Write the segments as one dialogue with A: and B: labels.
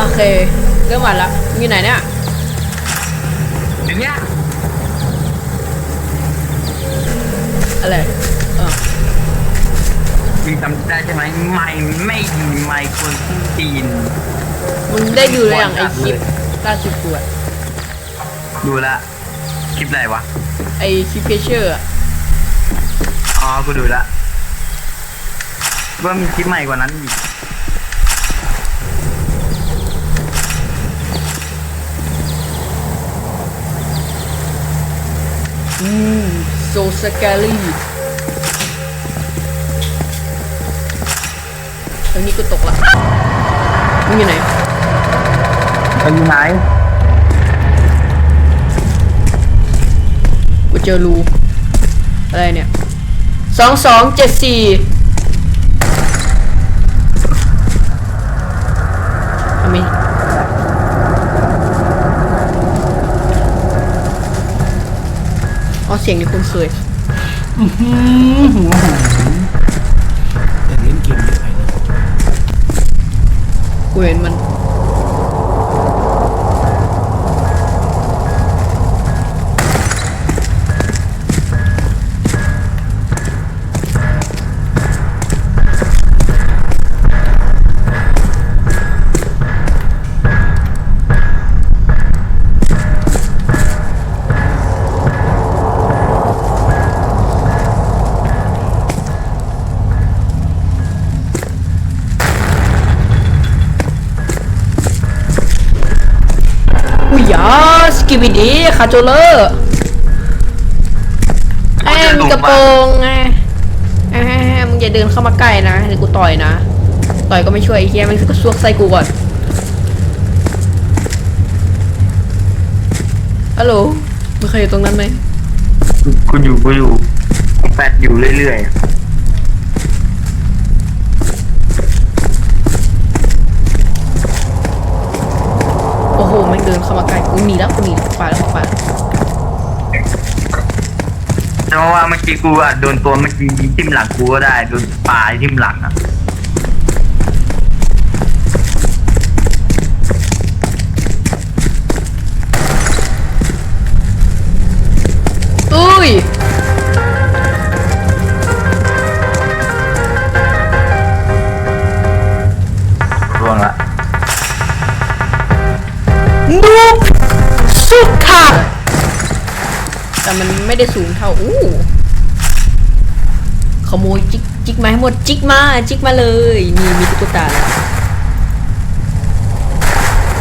A: โอเค เริ่มอ่านละมีไหนเนี่ย
B: อย่างเงี้ย
A: อะไรเออ
B: มึงจำได้ใช่ไหมไม่ไม่ดีไม่ควรพูดจีน
A: มึงได้ดูหรือยังไอคลิปล่าสุดกูอะ
B: ดูละคลิปอะไรวะ
A: ไอคลิปเพเชอร์อะ
B: อ๋อกูดูละว่ามีคลิปใหม่กว่านั้นอีก
A: อืมโซสแกลี่ตรงนี้กูตกละมึงอยู่ไหน
B: ไปอยู่ไหน
A: กูเจอรูอะไรเนี่ยสองสองเจ็ดสี่ทำไมอ๋อเสียงนี่คุณเคย
C: แต่เล่นเกมเยอะไปนะ
A: กูเห็นมัน กิบิดีคาโจเลอร์ไอ้มีกระโปรงไงไอ้มึงอย่าเดินเข้ามาใกล้นะเดี๋ยวกูต่อยนะ ต่อยก็ไม่ช่วยไอ้เหี้ยมันก็ซวกใส่กูก่อนฮัลโหลมึงเคยอยู่ตรงนั้นไหม
B: กูอยู่กูอยู่กูแฟดอยู่เรื่อย
A: โอ้โหแม่ง เดินเข้ามาใกล้กูหนีแล้วกูหนีแล้วไปแล้วไปแล้ว
B: ๆแต่ว่าเมื่อกี้กูอะโดนตัวเมื่อกี้ยิงทิ่มหลังกูก็ได้โดนปลายทิ่มหลังอะ
A: อุ้ย ไม่ได้สูงเท่าอู้ขโมยจิกจิกมาให้หมดจิกมาจิกมาเลยนี่มีตุ๊กตาแล้ว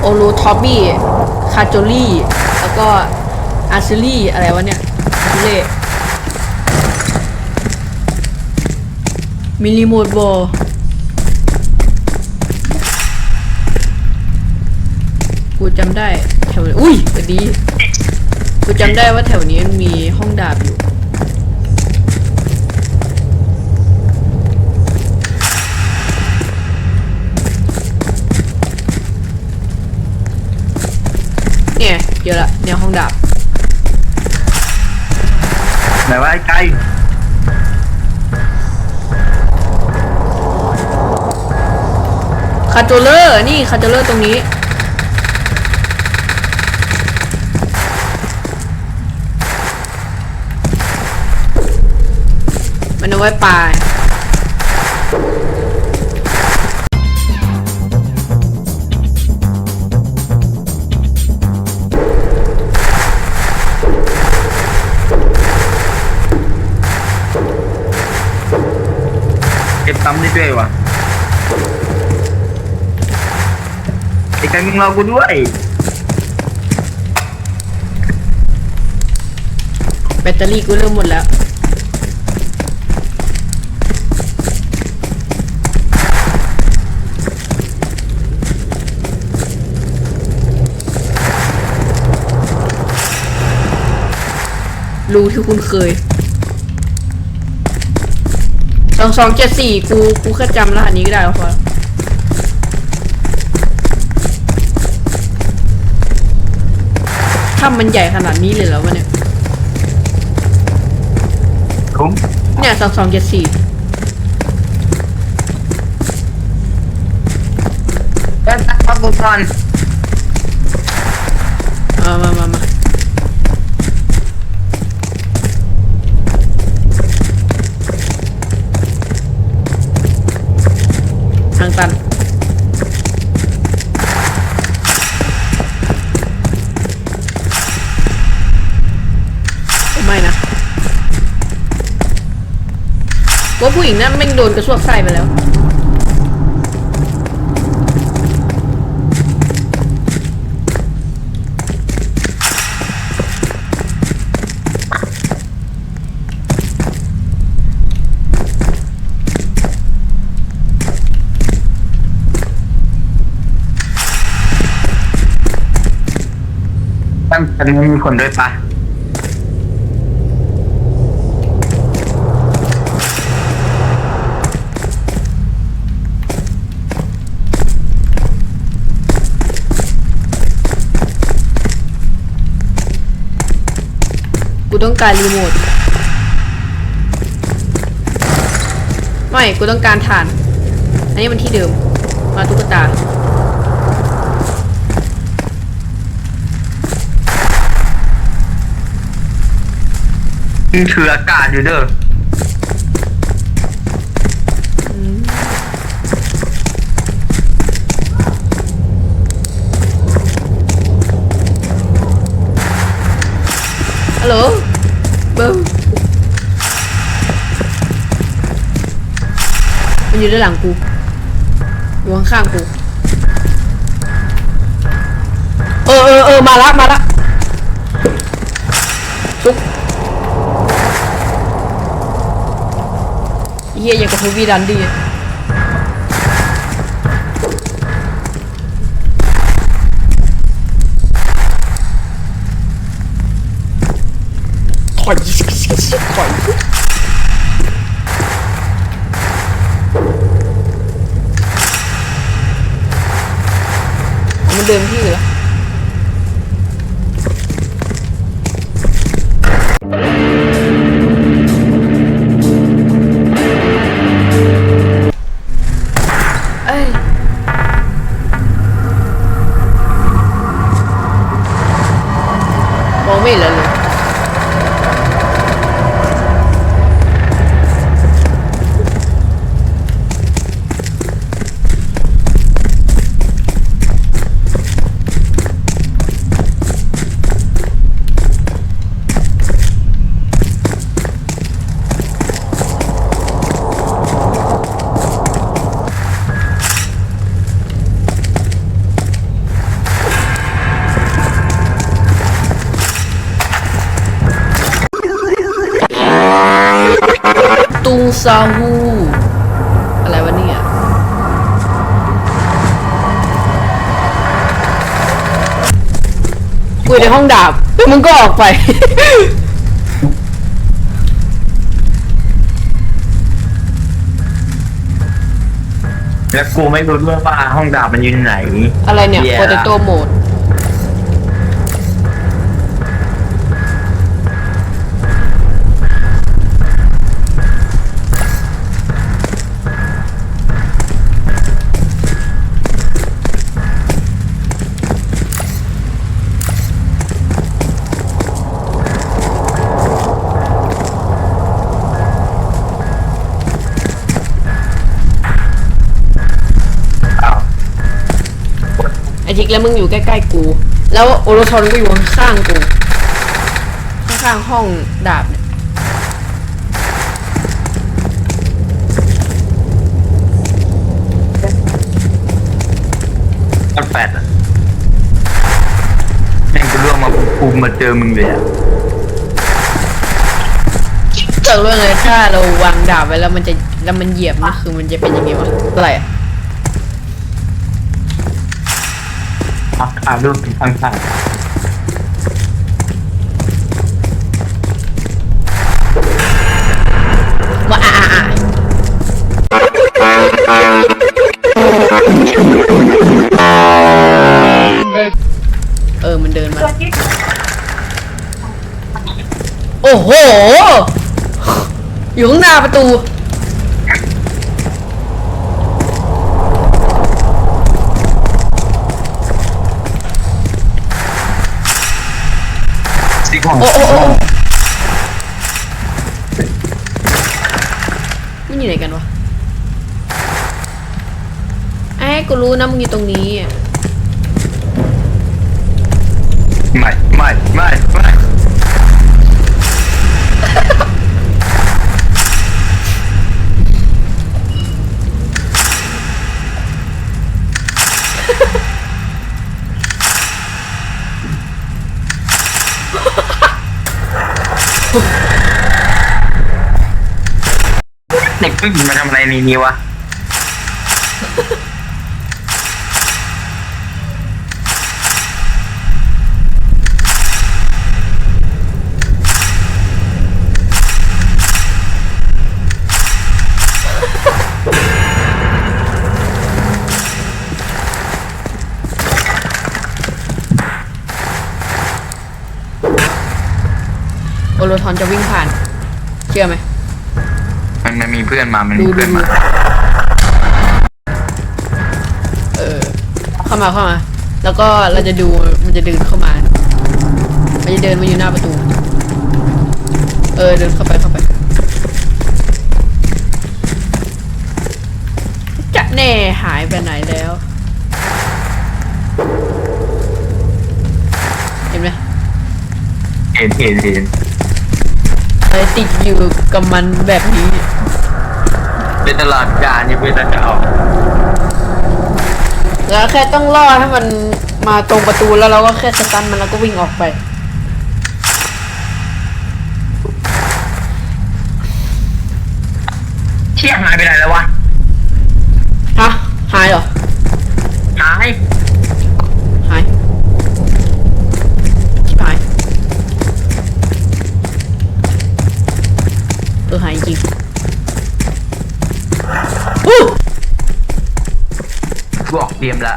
A: โอโลทอปบี้คาโจลี่แล้วก็อาร์ซิลี่อะไรวะเนี่ยทุเล่มิลิโมดบอกูจำได้แถวอุ้ยสวัสดี กูจำได้ว่าแถวนี้มันมีห้องดาบอยู่ เนี่ยเจอละเนี่ยห้องดาบ
B: ไหนว่าไอ้ไก่
A: คาโจเลอร์ นี่คาโจเลอร์ตรงนี้ มันเอาไว้ปลา
B: เก็บซ้ำได้ด้วยวะไอ้ไก่มึงรอกูด้วย
A: แบตเตอรี่กูเริ่มหมดแล้ว รู้ที่คุณเคยสองสองเจ็ดสี่กูกูแค่จำรหัสนี้ก็ได้แล้วพอถ้ามันใหญ่ขนาดนี้เลยแล้ววะเนี่ย
B: คุ้ม
A: เนี่ยสองสองเจ็ดสี่
B: แล้วกูก่อน
A: มามามา ตันไม่นะว่าผู้หญิงนั้นแม่งโดนกระชวกไส้ไปแล้ว
B: ตั้งแต่นี้มีคนด้วยปะ
A: กูต้องการรีโมท ไม่ กูต้องการฐาน อันนี้มันที่เดิม มาตุ๊กตา
B: นี่คืออากาศอยู่เด้อ
A: ฮัลโหลเบิ้มมันอยู่ด้านหลังกูอยู่ข้างๆกู เออเออเออมาละมาละซุก เฮียอย่างกับทูวีดันดีอะถอยถอยมันเดินที่เหรอาฮูอะไรวะเนี่ยกูอยู่ในห้องดาบแล้วมึงก็ออกไป
B: แล้วกูไม่รู้ด้วยว่าห้องดาบมันอยู่ไหน
A: อะไรเนี่ย
B: หี้
A: โปเตโต้โหมด แล้วมึงอยู่ใกล้ๆกู แล้วโอโรทอนก็อยู่ข้างๆกู ข้างๆห้องดาบเนี่ย
B: มันแปดอะแม่งกูร่วงมากูมาเจอมึงเลยอะ
A: เจอเรื่องเลยถ้าเราวางดาบไว้แล้วมันจะแล้วมันเหยียบนี่คือมันจะเป็นยังไงวะอะไรอะ
B: อะอ่ารูปข้าง
A: ว่าอะอะเออ มันเดินมา โอ้โห อยู่ข้างหน้าประตู
B: ที่ของ
A: โอ้โอ้โอ้มันอยู่ไหนกันวะไอ้กูรู้นะมึงอยู่ตรงนี้อะ
B: ไม่ ไม่ ไม่ ไม่ ผู้หญิงมาทำอะไรในนี้วะ
A: โอโรทอนจะวิ่งผ่าน เชื่อไหม
B: มันมันมีเพื่อนมามัน
A: ดู
B: มี
A: ดู
B: เพื่อน
A: ดู
B: มา
A: เออ เข้ามาเข้ามา แล้วก็เราจะดูมันจะเดินเข้ามา มันจะเดินมาอยู่หน้าประตู เออเดินเข้าไปเข้าไปจะแน่หายไปไหนแล้ว เห็นไหม
B: เห็นเห็นเห็น
A: อะไรติดอยู่กับมันแบบนี้
B: เป็นตลาดการยังเป็นตลาดออก
A: แล้วแค่ต้องรอให้มันมาตรงประตูแล้วเราก็แค่สตันมันแล้วก็วิ่งออกไป
B: เชี่ยหายไปไหนแล้ววะ
A: ฮะหายเหรอ
B: หาย
A: หายชิบหายเออหายจริงอู้
B: บอก เตรียมละ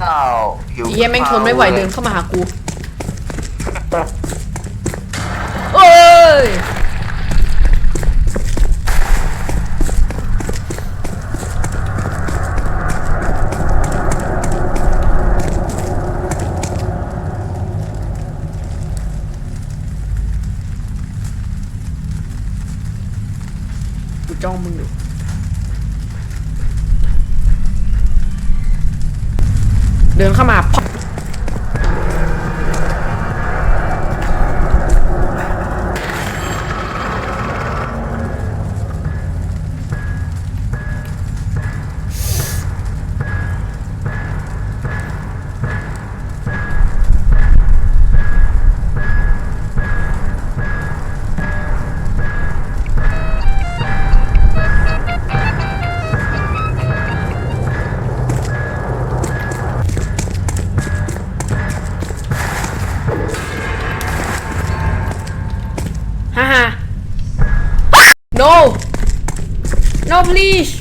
B: ข้าวหิว
A: เยี่ยแม่งทนไม่ไหวเดินเข้ามาหากู ฮ่